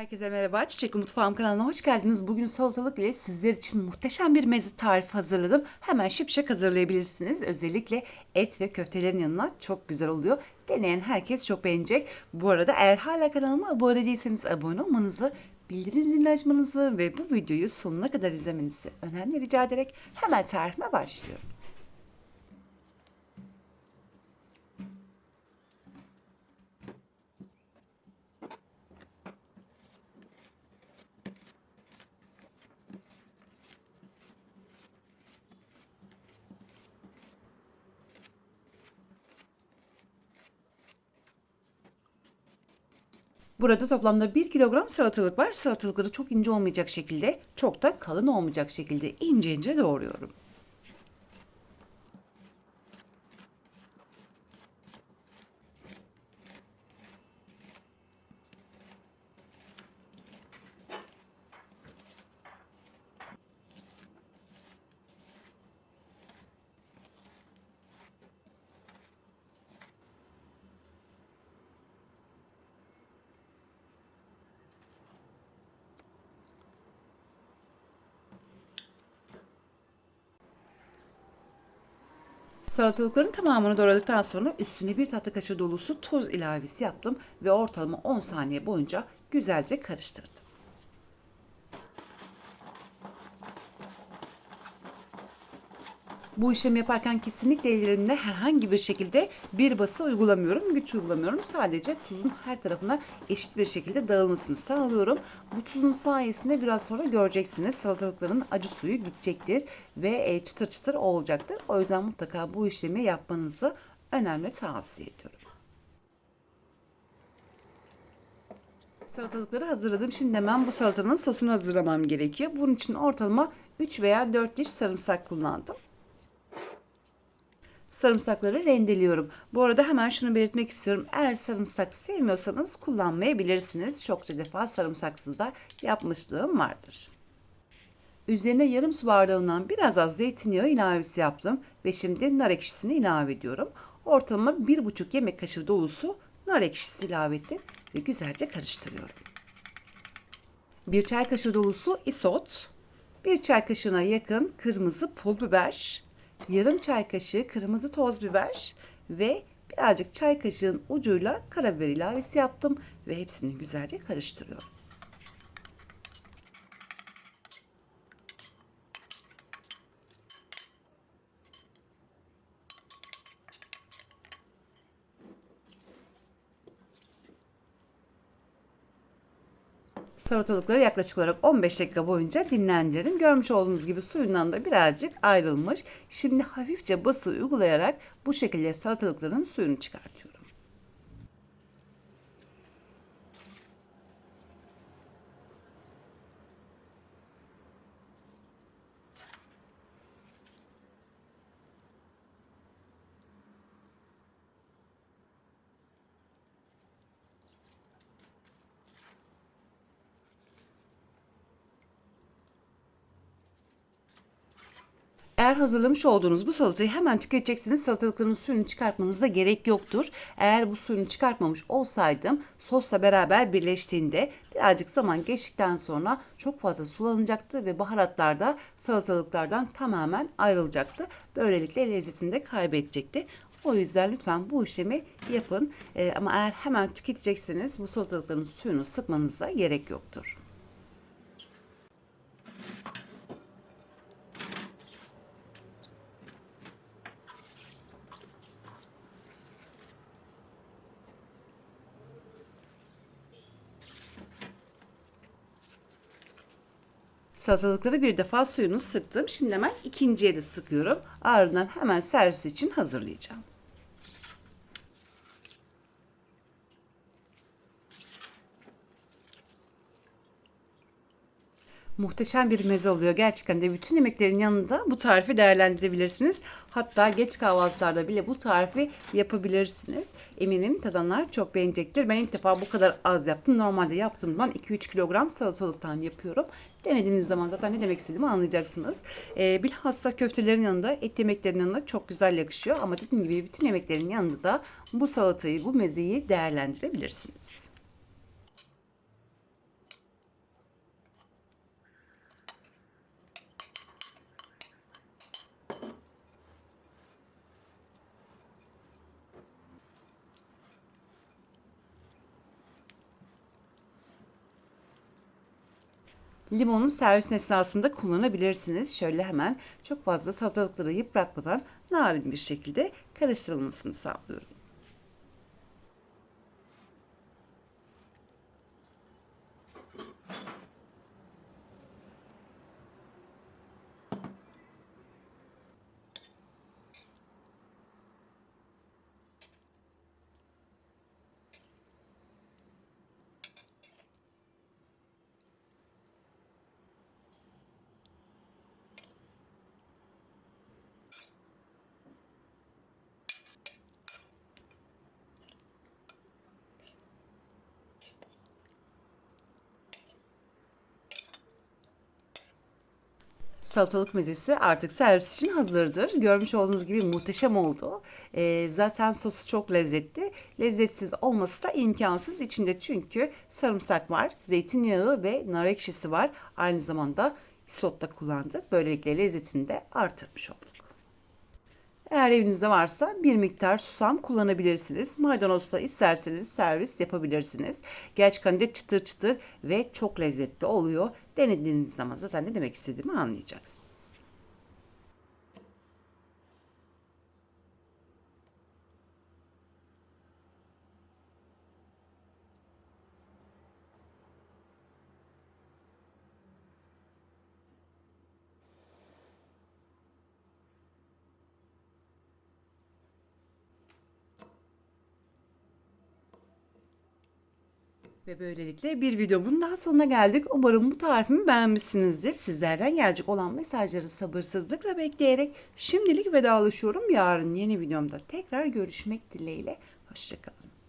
Herkese merhaba. Çiçek Mutfağım kanalına hoş geldiniz. Bugün salatalık ile sizler için muhteşem bir meze tarifi hazırladım. Hemen şipşak hazırlayabilirsiniz. Özellikle et ve köftelerin yanına çok güzel oluyor. Deneyen herkes çok beğenecek. Bu arada eğer hala kanalıma abone değilseniz abone olmanızı, bildirim zilini açmanızı ve bu videoyu sonuna kadar izlemenizi önemli rica ederek hemen tarifime başlıyorum. Burada toplamda 1 kilogram salatalık var. Salatalıkları çok ince olmayacak şekilde, çok da kalın olmayacak şekilde ince ince doğruyorum. Salatalıkların tamamını doğradıktan sonra üstüne bir tatlı kaşığı dolusu tuz ilavesi yaptım ve ortalama 10 saniye boyunca güzelce karıştırdım. Bu işlemi yaparken kesinlikle ellerimde herhangi bir şekilde bir bası uygulamıyorum, güç uygulamıyorum. Sadece tuzun her tarafına eşit bir şekilde dağılmasını sağlıyorum. Bu tuzun sayesinde biraz sonra göreceksiniz salatalıkların acı suyu gidecektir ve çıtır çıtır olacaktır. O yüzden mutlaka bu işlemi yapmanızı önemli tavsiye ediyorum. Salatalıkları hazırladım. Şimdi hemen bu salatanın sosunu hazırlamam gerekiyor. Bunun için ortalama 3 veya 4 diş sarımsak kullandım sarımsakları rendeliyorum. Bu arada hemen şunu belirtmek istiyorum. Eğer sarımsak sevmiyorsanız kullanmayabilirsiniz. Çokça defa sarımsaksız da yapmışlığım vardır. Üzerine yarım su bardağından biraz az zeytinyağı ilavesi yaptım ve şimdi nar ekşisini ilave ediyorum. Ortalama 1,5 yemek kaşığı dolusu nar ekşisi ilave ettim ve güzelce karıştırıyorum. Bir çay kaşığı dolusu isot, bir çay kaşığına yakın kırmızı pul biber, yarım çay kaşığı kırmızı toz biber ve birazcık çay kaşığın ucuyla karabiber ilavesi yaptım ve hepsini güzelce karıştırıyorum. Salatalıkları yaklaşık olarak 15 dakika boyunca dinlendirdim. Görmüş olduğunuz gibi suyundan da birazcık ayrılmış. Şimdi hafifçe bası uygulayarak bu şekilde salatalıkların suyunu çıkartıyorum. Eğer hazırlamış olduğunuz bu salatayı hemen tüketeceksiniz. Salatalıkların suyunu çıkartmanıza gerek yoktur. Eğer bu suyunu çıkartmamış olsaydım sosla beraber birleştiğinde birazcık zaman geçtikten sonra çok fazla sulanacaktı ve baharatlar da salatalıklardan tamamen ayrılacaktı. Böylelikle lezzetini de kaybedecekti. O yüzden lütfen bu işlemi yapın. Ee, ama eğer hemen tüketeceksiniz bu salatalıkların suyunu sıkmanıza gerek yoktur. Salatalıkları bir defa suyunu sıktım. Şimdi hemen ikinciye de sıkıyorum. Ardından hemen servis için hazırlayacağım. Muhteşem bir meze oluyor. Gerçekten de bütün yemeklerin yanında bu tarifi değerlendirebilirsiniz. Hatta geç kahvaltılarda bile bu tarifi yapabilirsiniz. Eminim tadanlar çok beğenecektir. Ben ilk defa bu kadar az yaptım. Normalde yaptığım zaman 2-3 kilogram salatalıktan yapıyorum. Denediğiniz zaman zaten ne demek istediğimi anlayacaksınız. Ee, bilhassa köftelerin yanında, et yemeklerinin yanında çok güzel yakışıyor. Ama dediğim gibi bütün yemeklerin yanında da bu salatayı, bu mezeyi değerlendirebilirsiniz. Limonu servis esnasında kullanabilirsiniz. Şöyle hemen çok fazla salatalıkları yıpratmadan narin bir şekilde karıştırılmasını sağlıyorum. Salatalık mezesi artık servis için hazırdır. Görmüş olduğunuz gibi muhteşem oldu. Ee, zaten sosu çok lezzetli. Lezzetsiz olması da imkansız. İçinde çünkü sarımsak var, zeytinyağı ve nar ekşisi var. Aynı zamanda isot da kullandık. Böylelikle lezzetini de artırmış olduk. Eğer evinizde varsa bir miktar susam kullanabilirsiniz. Maydanozla isterseniz servis yapabilirsiniz. Gerçekten de çıtır çıtır ve çok lezzetli oluyor. Denediğiniz zaman zaten ne demek istediğimi anlayacaksınız. Ve böylelikle bir videomun daha sonuna geldik. Umarım bu tarifimi beğenmişsinizdir. Sizlerden gelecek olan mesajları sabırsızlıkla bekleyerek şimdilik vedalaşıyorum. Yarın yeni videomda tekrar görüşmek dileğiyle. Hoşçakalın.